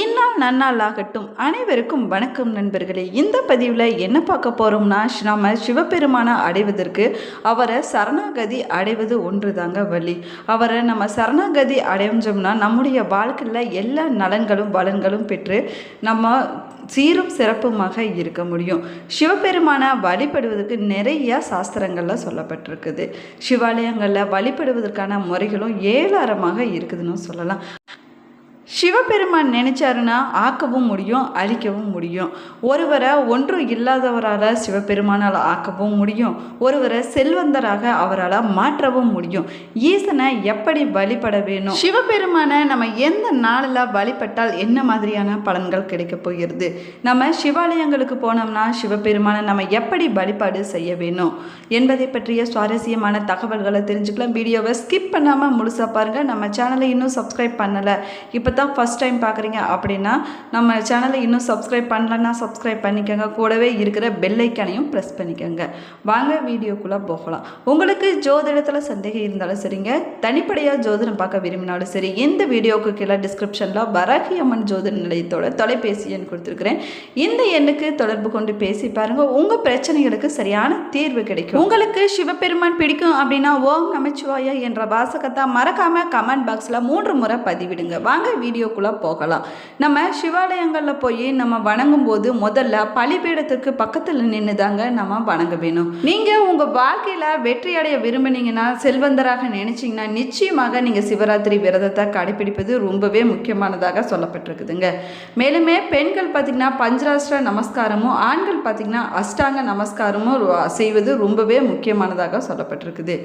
இந்நாள் நன்னாள் ஆகட்டும் அனைவருக்கும் வணக்கம் நண்பர்களே. இந்த பதிவில் என்ன பார்க்க போகிறோம்னா நம்ம சிவபெருமானை அடைவதற்கு அவரை சரணாகதி அடைவது ஒன்று தாங்க வழி. அவரை நம்ம சரணாகதி அடைஞ்சோம்னா நம்முடைய வாழ்க்கையில் எல்லா நலன்களும் பலன்களும் பெற்று நம்ம சீரும் சிறப்புமாக இருக்க முடியும். சிவபெருமானை வழிபடுவதற்கு நிறைய சாஸ்திரங்களில் சொல்லப்பட்டிருக்குது. சிவாலயங்களில் வழிபடுவதற்கான முறைகளும் ஏழாரமாக இருக்குதுன்னு சொல்லலாம். சிவபெருமான் நினைச்சாருன்னா ஆக்கவும் முடியும் அழிக்கவும் முடியும். ஒருவரை ஒன்றும் இல்லாதவரால் சிவபெருமானால் ஆக்கவும் முடியும். ஒருவரை செல்வந்தராக அவரால் மாற்றவும் முடியும். ஈசனை எப்படி வழிபட வேணும்? சிவபெருமானை நம்ம எந்த நாளில் வழிபட்டால் என்ன மாதிரியான பலன்கள் கிடைக்கப் போகிறது? நம்ம சிவாலயங்களுக்கு போனோம்னா சிவபெருமானை நம்ம எப்படி வழிபாடு செய்ய வேணும்? என்பதை பற்றிய சுவாரஸ்யமான தகவல்களை தெரிஞ்சுக்கலாம். வீடியோவை ஸ்கிப் பண்ணாமல் முழுசாக பாருங்கள் நம்ம சேனலை இன்னும் சப்ஸ்கிரைப் பண்ணலை. இப்போ தான் ஃபஸ்ட் டைம் பார்க்குறீங்க அப்படின்னா நம்ம சேனலை இன்னும் சப்ஸ்கிரைப் பண்ணலன்னா சப்ஸ்கிரைப் பண்ணிக்கோங்க. கூடவே இருக்கிற பெல்லைக்கானையும் ப்ரெஸ் பண்ணிக்கோங்க. வாங்க வீடியோக்குள்ளே போகலாம். உங்களுக்கு ஜோதிடத்தில் சந்தேகம் இருந்தாலும் சரிங்க. தனிப்படையாக ஜோதிடம் பார்க்க விரும்பினாலும் சரி இந்த வீடியோவுக்கு கீழே டிஸ்கிரிப்ஷனில் வரகி அம்மன் ஜோதிட நிலையத்தோட தொலைபேசி எண் கொடுத்துருக்குறேன். இந்த எண்ணுக்கு தொடர்பு கொண்டு பேசி பாருங்கள் உங்கள் பிரச்சனைகளுக்கு சரியான தீர்வு கிடைக்கும். உங்களுக்கு சிவபெருமான் பிடிக்கும் அப்படின்னா ஓம் நமச்சிவாயா என்ற வாசகத்தை மறக்காமல் கமெண்ட் பாக்ஸில் மூன்று முறை பதிவிடுங்க. வாங்க வீடியோ வீடியோக்குள்ளே போகலாம். நம்ம சிவாலயங்களில் போய் நம்ம வணங்கும் போது முதல்ல பலிபீடத்துக்கு பக்கத்தில் நின்று தாங்க நம்ம வணங்க வேணும். நீங்கள் உங்கள் வாழ்க்கையில் வெற்றி அடைய விரும்பினீங்கன்னா செல்வந்தராக நினச்சிங்கன்னா நிச்சயமாக நீங்கள் சிவராத்திரி விரதத்தை கடைபிடிப்பது ரொம்பவே முக்கியமானதாக சொல்லப்பட்டிருக்குதுங்க. மேலுமே பெண்கள் பார்த்திங்கன்னா பஞ்சராஷ்டிர நமஸ்காரமும் ஆண்கள் பார்த்திங்கன்னா அஷ்டாங்க நமஸ்காரமும் செய்வது ரொம்பவே முக்கியமானதாக சொல்லப்பட்டிருக்குது.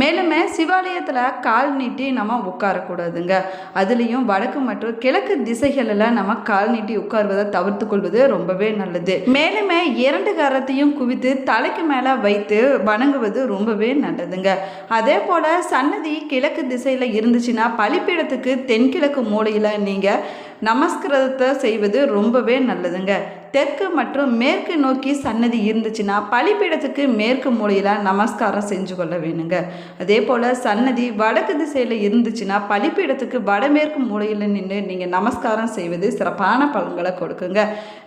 மேலுமே சிவாலயத்தில் கால் நீட்டி நம்ம உட்காரக்கூடாதுங்க. அதுலேயும் வடக்கு மற்றும் கிழக்கு திசைகளில் நம்ம கால் நீட்டி உட்காருவதை தவிர்த்து கொள்வது ரொம்பவே நல்லது. மேலுமே இரண்டு கரத்தையும் குவித்து தலைக்கு மேலே வைத்து வணங்குவது ரொம்பவே நல்லதுங்க. அதே போல் சன்னதி கிழக்கு திசையில் இருந்துச்சுன்னா பலிப்பீடத்துக்கு தென்கிழக்கு மூலையில் நீங்கள் நமஸ்கிருதத்தை செய்வது ரொம்பவே நல்லதுங்க. தெற்கு மற்றும் மேற்கு நோக்கி சன்னதி இருந்துச்சுன்னா பலிப்பீடத்துக்கு மேற்கு மூலையில் நமஸ்காரம் செஞ்சு கொள்ள வேணுங்க. அதே போல் சன்னதி வடக்கு திசையில் இருந்துச்சுன்னா பலிப்பீடத்துக்கு வடமேற்கு மூலையில் நின்று நீங்கள் நமஸ்காரம் செய்வது சிறப்பான பலன்களை கொடுக்குங்க.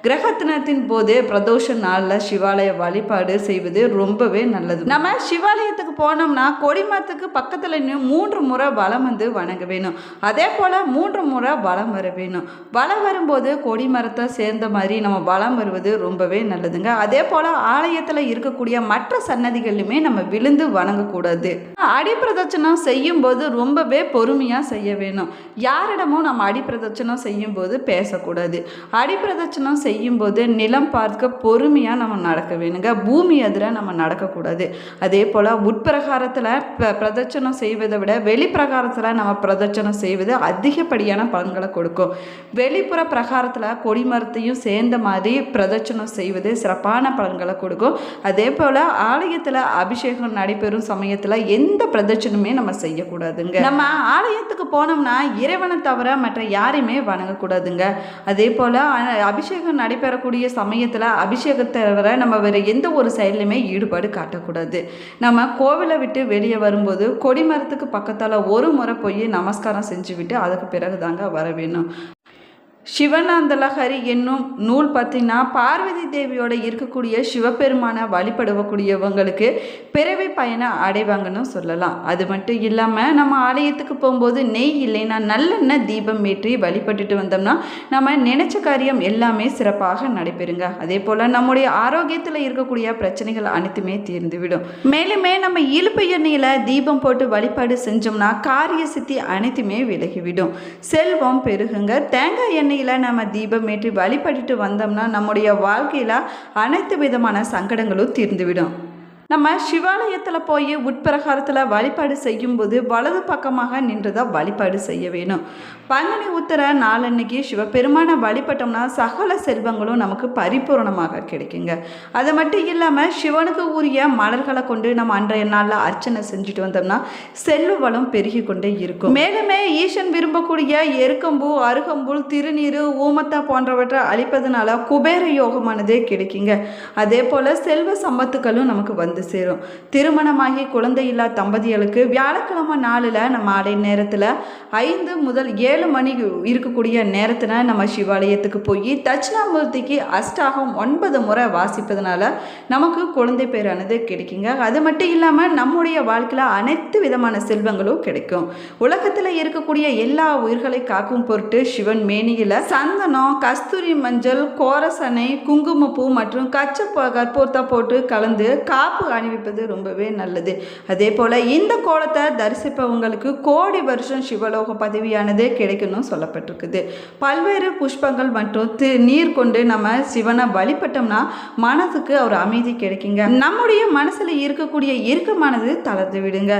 கிரகத்தினத்தின் போது பிரதோஷ நாளில் சிவாலய வழிபாடு செய்வது ரொம்பவே நல்லது. நம்ம சிவாலயத்துக்கு போனோம்னா கொடிமரத்துக்கு பக்கத்தில் நின்று மூன்று முறை வலம் வந்து வணங்க வேணும். அதே போல் மூன்று முறை வலம் வர வேணும். வலம் வரும்போது கொடிமரத்தை சேர்ந்த மாதிரி நம்ம வலம் வருவது ரொம்பவே நல்லதுங்க. அதே போல் ஆலயத்தில் இருக்கக்கூடிய மற்ற சன்னதிகளிலுமே நம்ம விழுந்து வணங்கக்கூடாது. அடிப்பிரதட்சணம் செய்யும்போது ரொம்பவே பொறுமையாக செய்ய வேணும். யாரிடமும் நம்ம அடிப்பிரதட்சணம் செய்யும்போது பேசக்கூடாது. அடிப்பிரதட்சணம் செய்யும்போது நிலம் பார்க்க பொறுமையாக நம்ம நடக்க வேணுங்க. பூமி எதிர நம்ம நடக்கக்கூடாது. அதே போல் உட்பிரகாரத்தில் பிரதட்சணம் செய்வதை விட வெளிப்பிரகாரத்தில் நம்ம பிரதட்சணம் செய்வது அதிகப்படியான பலன்களை கொடுக்கும். வெளிப்புற பிரகாரத்தில் கொடிமரத்தையும் சேர்ந்த மாதிரி பிரதட்சணம் செய்வது சிறப்பான பலன்களை கொடுக்கும். அதே போல் ஆலயத்தில் அபிஷேகம் நடைபெறும் சமயத்தில் எந்த பிரதட்சணமே நம்ம செய்யக்கூடாதுங்க. நம்ம ஆலயத்துக்கு போனோம்னா இறைவனை தவிர மற்ற யாரையுமே வணங்கக்கூடாதுங்க. அதே போல் அபிஷேகம் நடைபெறக்கூடிய சமயத்தில் அபிஷேகத்தை தவிர நம்ம வேறு எந்த ஒரு செயல்லையுமே ஈடுபாடு காட்டக்கூடாது. நம்ம கோவிலை விட்டு வெளியே வரும்போது கொடிமரத்துக்கு பக்கத்தால் ஒரு முறை போய் நமஸ்காரம் செஞ்சுவிட்டு அதுக்கு பிறகு தாங்க வர வேணும். சிவனாந்தலஹரி என்னும் நூல் பார்த்தீங்கன்னா பார்வதி தேவியோட இருக்கக்கூடிய சிவபெருமானை வழிபடக்கூடியவங்களுக்கு பிறவி பயனை அடைவாங்கன்னு சொல்லலாம். அது மட்டும் இல்லாமல் நம்ம ஆலயத்துக்கு போகும்போது நெய் இல்லைன்னா நல்லெண்ணெய் தீபம் ஏற்றி வழிபட்டுட்டு வந்தோம்னா நம்ம நினைச்ச காரியம் எல்லாமே சிறப்பாக நடைபெறுங்க. அதே போல் நம்முடைய ஆரோக்கியத்தில் இருக்கக்கூடிய பிரச்சனைகள் அனைத்துமே தீர்ந்துவிடும். மேலுமே நம்ம இழுப்பு எண்ணெயில் தீபம் போட்டு வழிபாடு செஞ்சோம்னா காரிய சித்தி அனைத்துமே விலகிவிடும். செல்வம் பெருகுங்க. தேங்காய் எண்ணெய் எண்ணெயில் நம்ம தீபம் ஏற்றி வழிபட்டுட்டு வந்தோம்னா நம்முடைய வாழ்க்கையில் அனைத்து விதமான சங்கடங்களும் தீர்ந்துவிடும். நம்ம சிவாலயத்தில் போய் உட்பிரகாரத்தில் வழிபாடு செய்யும்போது வலது பக்கமாக நின்று தான் வழிபாடு செய்ய வேணும். பங்குனி உத்தர நாளன்னைக்கு சிவபெருமானை வழிபட்டோம்னா சகல செல்வங்களும் நமக்கு பரிபூரணமாக கிடைக்குங்க. அது மட்டும் இல்லாமல் சிவனுக்கு உரிய மலர்களை கொண்டு நம்ம அன்றைய நாளில் அர்ச்சனை செஞ்சுட்டு வந்தோம்னா செல்வ வளம் பெருகி கொண்டே இருக்கும். மேலுமே ஈசன் விரும்பக்கூடிய எருக்கம்பூ அருகம்புல் திருநீர் ஊமத்தா போன்றவற்றை அளிப்பதனால குபேர யோகமானதே கிடைக்குங்க. அதே போல் செல்வ சம்பத்துக்களும் நமக்கு வந்து வந்து சேரும். திருமணமாகி குழந்தை இல்லா தம்பதிகளுக்கு வியாழக்கிழமை நாளில் நம்ம அடை நேரத்தில் ஐந்து முதல் ஏழு மணி இருக்கக்கூடிய நேரத்தில் நம்ம சிவாலயத்துக்கு போய் தட்சிணாமூர்த்திக்கு அஷ்டாகம் ஒன்பது முறை வாசிப்பதனால நமக்கு குழந்தை பேரானது கிடைக்குங்க. அது மட்டும் இல்லாமல் நம்முடைய வாழ்க்கையில் அனைத்து விதமான செல்வங்களும் கிடைக்கும். உலகத்தில் இருக்கக்கூடிய எல்லா உயிர்களை காக்கும் பொருட்டு சிவன் மேனியில் சந்தனம் கஸ்தூரி மஞ்சள் கோரசனை குங்குமப்பூ மற்றும் கச்ச கற்பூரத்தை போட்டு கலந்து காப்பு அணிவிப்பது ரொம்பவே நல்லது. அதே போல் இந்த கோலத்தை தரிசிப்பவங்களுக்கு கோடி வருஷம் சிவலோக பதவியானது கிடைக்கணும் சொல்லப்பட்டிருக்குது. பல்வேறு புஷ்பங்கள் மற்றும் தி நீர் கொண்டு நம்ம சிவனை வழிபட்டோம்னா மனதுக்கு ஒரு அமைதி கிடைக்குங்க. நம்முடைய மனசில் இருக்கக்கூடிய இறுக்கமானது தளர்ந்து விடுங்க.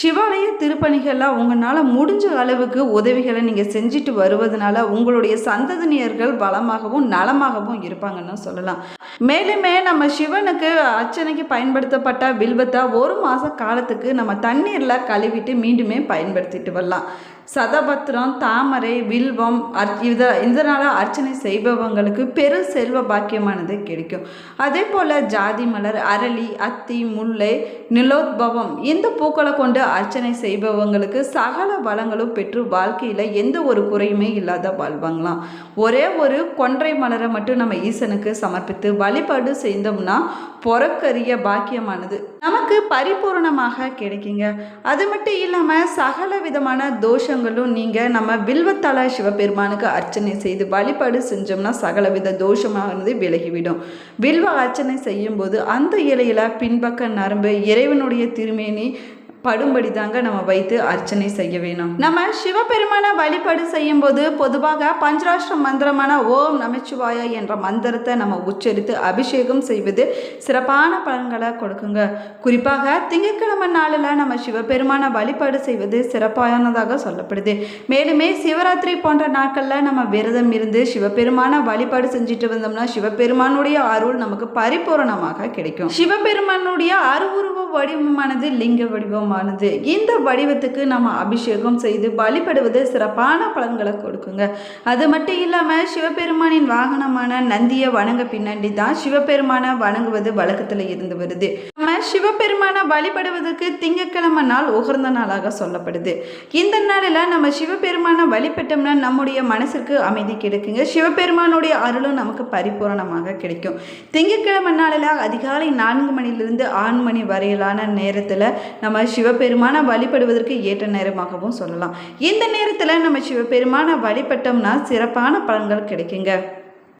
சிவாலய திருப்பணிகள்லாம் உங்களால் முடிஞ்ச அளவுக்கு உதவிகளை நீங்கள் செஞ்சுட்டு வருவதனால உங்களுடைய சந்ததினியர்கள் பலமாகவும் நலமாகவும் இருப்பாங்கன்னு சொல்லலாம். மேலுமே நம்ம சிவனுக்கு அர்ச்சனைக்கு பயன்படுத்த பயன்படுத்தப்பட்ட வில்வத்தை ஒரு மாத காலத்துக்கு நம்ம தண்ணீரில் கழுவிட்டு மீண்டுமே பயன்படுத்திட்டு வரலாம். சதபத்திரம் தாமரை வில்வம் அர் இத இதனால் அர்ச்சனை செய்பவங்களுக்கு பெரு செல்வ பாக்கியமானது கிடைக்கும். அதே போல் ஜாதி மலர் அரளி அத்தி முல்லை நிலோத்பவம் இந்த பூக்களை கொண்டு அர்ச்சனை செய்பவங்களுக்கு சகல வளங்களும் பெற்று வாழ்க்கையில் எந்த ஒரு குறையுமே இல்லாத வாழ்வாங்களாம். ஒரே ஒரு கொன்றை மலரை மட்டும் நம்ம ஈசனுக்கு சமர்ப்பித்து வழிபாடு செய்தோம்னா பொறக்கரிய பாக்கியமானது நமக்கு பரிபூர்ணமாக கிடைக்குங்க. அது மட்டும் இல்லாமல் சகல விதமான தோஷங்களும் நீங்கள் நம்ம வில்வத்தல சிவபெருமானுக்கு அர்ச்சனை செய்து வழிபாடு செஞ்சோம்னா சகல வித தோஷமானது விலகிவிடும். வில்வ அர்ச்சனை செய்யும்போது அந்த இலையில பின்பக்க நரம்பு இறைவனுடைய திருமேனி படும்படி தாங்க நம்ம வைத்து அர்ச்சனை செய்ய வேணும். நம்ம சிவபெருமான வழிபாடு செய்யும்போது பொதுவாக பஞ்சராஷ்டிர மந்திரமான ஓம் நமச்சிவாயா என்ற மந்திரத்தை நம்ம உச்சரித்து அபிஷேகம் செய்வது சிறப்பான பலன்களை கொடுக்குங்க. குறிப்பாக திங்கட்கிழமை நாளில் நம்ம சிவபெருமான வழிபாடு செய்வது சிறப்பானதாக சொல்லப்படுது. மேலுமே சிவராத்திரி போன்ற நாட்களில் நம்ம விரதம் இருந்து சிவபெருமான வழிபாடு செஞ்சுட்டு வந்தோம்னா சிவபெருமானுடைய அருள் நமக்கு பரிபூரணமாக கிடைக்கும். சிவபெருமானுடைய அருவுருவ வடிவமானது லிங்க வடிவம். வடிவமானது இந்த வடிவத்துக்கு நம்ம அபிஷேகம் செய்து வழிபடுவது சிறப்பான பலன்களை கொடுக்குங்க. அது மட்டும் இல்லாமல் சிவபெருமானின் வாகனமான நந்தியை வணங்க பின்னாடி தான் சிவபெருமானை வணங்குவது வழக்கத்தில் இருந்து வருது. நம்ம சிவபெருமானை வழிபடுவதற்கு திங்கக்கிழமை நாள் உகர்ந்த நாளாக சொல்லப்படுது. இந்த நாளில் நம்ம சிவபெருமானை வழிபட்டோம்னா நம்முடைய மனசிற்கு அமைதி கிடைக்குங்க. சிவபெருமானுடைய அருளும் நமக்கு பரிபூரணமாக கிடைக்கும். திங்கட்கிழமை நாளில் அதிகாலை நான்கு மணிலிருந்து ஆறு மணி வரையிலான நேரத்தில் நம்ம சிவபெருமானை வழிபடுவதற்கு ஏற்ற நேரமாகவும் சொல்லலாம். இந்த நேரத்தில் நம்ம சிவபெருமானை வழிபட்டோம்னா சிறப்பான பலன்கள் கிடைக்குங்க.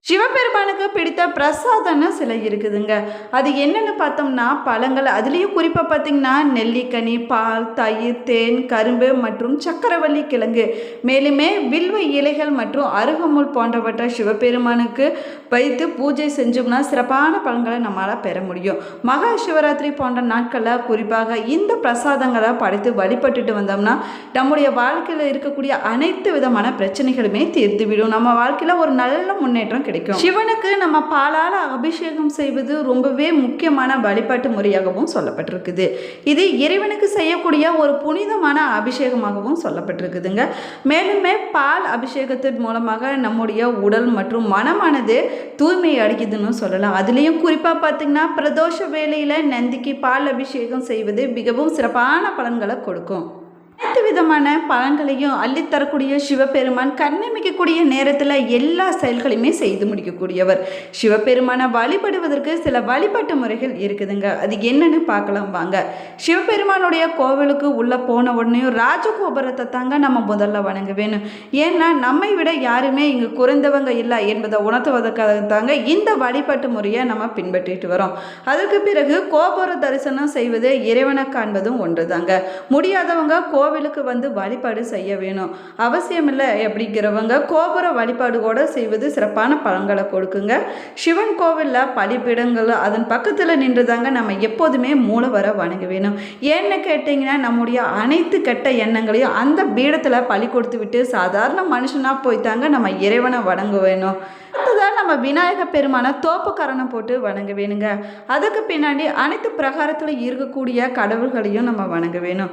சிவபெருமானுக்கு பிடித்த பிரசாதம்னு சில இருக்குதுங்க. அது என்னென்னு பார்த்தோம்னா பழங்கள். அதுலேயும் குறிப்பாக பார்த்தீங்கன்னா நெல்லிக்கனி பால் தயிர் தேன் கரும்பு மற்றும் சக்கரவள்ளி கிழங்கு. மேலுமே வில்வ இலைகள் மற்றும் அருகமுல் போன்றவற்றை சிவபெருமானுக்கு வைத்து பூஜை செஞ்சோம்னா சிறப்பான பழங்களை நம்மளால் பெற முடியும். மகா சிவராத்திரி போன்ற நாட்களில் குறிப்பாக இந்த பிரசாதங்களை படைத்து வழிபட்டுட்டு வந்தோம்னா நம்முடைய வாழ்க்கையில் இருக்கக்கூடிய அனைத்து விதமான பிரச்சனைகளுமே தீர்ந்துவிடும் நம்ம வாழ்க்கையில் ஒரு நல்ல முன்னேற்றம் கிடைக்கும். சிவனுக்கு நம்ம பாலால் அபிஷேகம் செய்வது ரொம்பவே முக்கியமான வழிபாட்டு முறையாகவும் சொல்லப்பட்டிருக்குது. இது இறைவனுக்கு செய்யக்கூடிய ஒரு புனிதமான அபிஷேகமாகவும் சொல்லப்பட்டிருக்குதுங்க. மேலுமே பால் அபிஷேகத்தின் மூலமாக நம்முடைய உடல் மற்றும் மனமானது தூய்மை அடைக்குதுன்னு சொல்லலாம். அதுலேயும் குறிப்பாக பார்த்திங்கன்னா பிரதோஷ வேலையில் நந்திக்கு பால் அபிஷேகம் செய்வது மிகவும் சிறப்பான பலன்களை கொடுக்கும். அனைத்து விதமான பலன்களையும் அள்ளித்தரக்கூடிய சிவபெருமான் கண்ணமிக்கக்கூடிய நேரத்தில் எல்லா செயல்களையுமே செய்து முடிக்கக்கூடியவர். சிவபெருமானை வழிபடுவதற்கு சில வழிபாட்டு முறைகள் இருக்குதுங்க. அது என்னன்னு பார்க்கலாம் வாங்க. சிவபெருமானுடைய கோவிலுக்கு உள்ளே போன உடனேயும் ராஜகோபுரத்தை தாங்க நம்ம முதல்ல வணங்க வேணும். ஏன்னா நம்மை விட யாருமே இங்கே குறைந்தவங்க இல்லை என்பதை உணர்த்துவதற்காக தாங்க இந்த வழிபாட்டு முறையை நம்ம பின்பற்றிட்டு வரோம். அதற்கு பிறகு கோபுர தரிசனம் செய்வது இறைவனை காண்பதும் ஒன்று தாங்க முடியாதவங்க கோவிலுக்கு வந்து வழிபாடு செய்ய வேணும். அவசியமில்லை அப்படிங்கிறவங்க கோபுர வழிபாடு கூட செய்வது சிறப்பான பலன்களை கொடுக்குங்க. சிவன் கோவிலில் பலிப்பிடங்கள் அதன் பக்கத்தில் நின்று தாங்க நம்ம எப்போதுமே மூலவரை வணங்க வேணும். ஏன்னு கேட்டிங்கன்னா நம்முடைய அனைத்து கெட்ட எண்ணங்களையும் அந்த பீடத்தில் பலி கொடுத்து விட்டு சாதாரண மனுஷனாக போய்த்தாங்க நம்ம இறைவனை வணங்க வேணும். அடுத்ததாக நம்ம விநாயக பெருமான தோப்புக்கரணம் போட்டு வணங்க வேணுங்க. அதுக்கு பின்னாடி அனைத்து பிரகாரத்தில் இருக்கக்கூடிய கடவுள்களையும் நம்ம வணங்க வேணும்.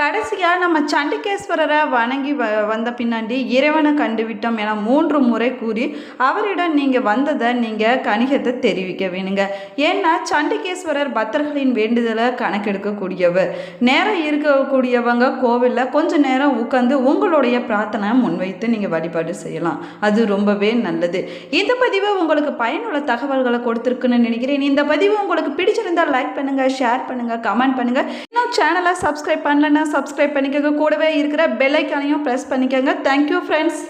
கடைசியாக நம்ம சண்டிகேஸ்வரரை வணங்கி வ வந்த பின்னாடி இறைவனை கண்டுவிட்டோம் என மூன்று முறை கூறி அவரிடம் நீங்கள் வந்ததை நீங்கள் கணிகத்தை தெரிவிக்க வேணுங்க. ஏன்னா சண்டிகேஸ்வரர் பக்தர்களின் வேண்டுதலை கணக்கெடுக்கக்கூடியவர். நேரம் இருக்கக்கூடியவங்க கோவிலில் கொஞ்சம் நேரம் உட்காந்து உங்களுடைய பிரார்த்தனை முன்வைத்து நீங்கள் வழிபாடு செய்யலாம். அது ரொம்பவே நல்லது. இந்த பதிவு உங்களுக்கு பயனுள்ள தகவல்களை கொடுத்துருக்குன்னு நினைக்கிறேன். இந்த பதிவு உங்களுக்கு பிடிச்சிருந்தால் லைக் பண்ணுங்கள் ஷேர் பண்ணுங்கள் கமெண்ட் பண்ணுங்கள் சேனலை சப்ஸ்கிரைப் பண்ணலன்னா சப்ஸ்கிரைப் பண்ணிக்கோங்க. கூடவே இருக்கிற பெல் ஐக்கானையும் ப்ரெஸ் பண்ணிக்கோங்க. Thank you friends